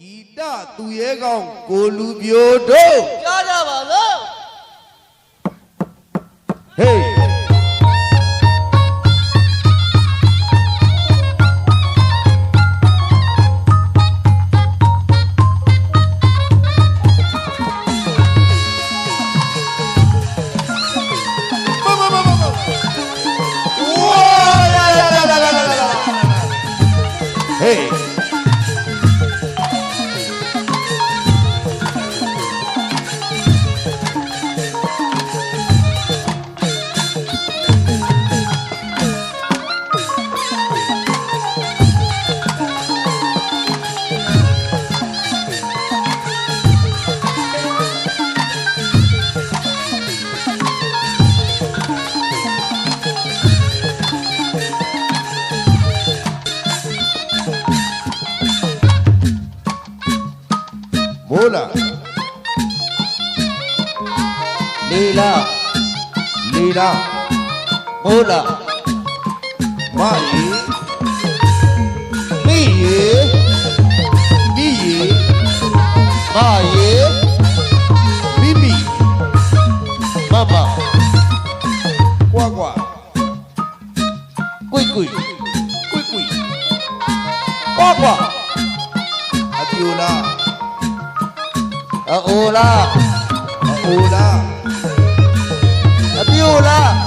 ဂီတသူရဲကောင်းကိုလူပြိုတို့ကြားကြပါလို့ မိုးလာလီလာလီလာမိုးလာမရီမိရေမိရီမရေမိမိမမကွာကွာကွိကွိကွိကွိကွာကွာအပြိုလာ အိုလာအိုလာအပြိုလာ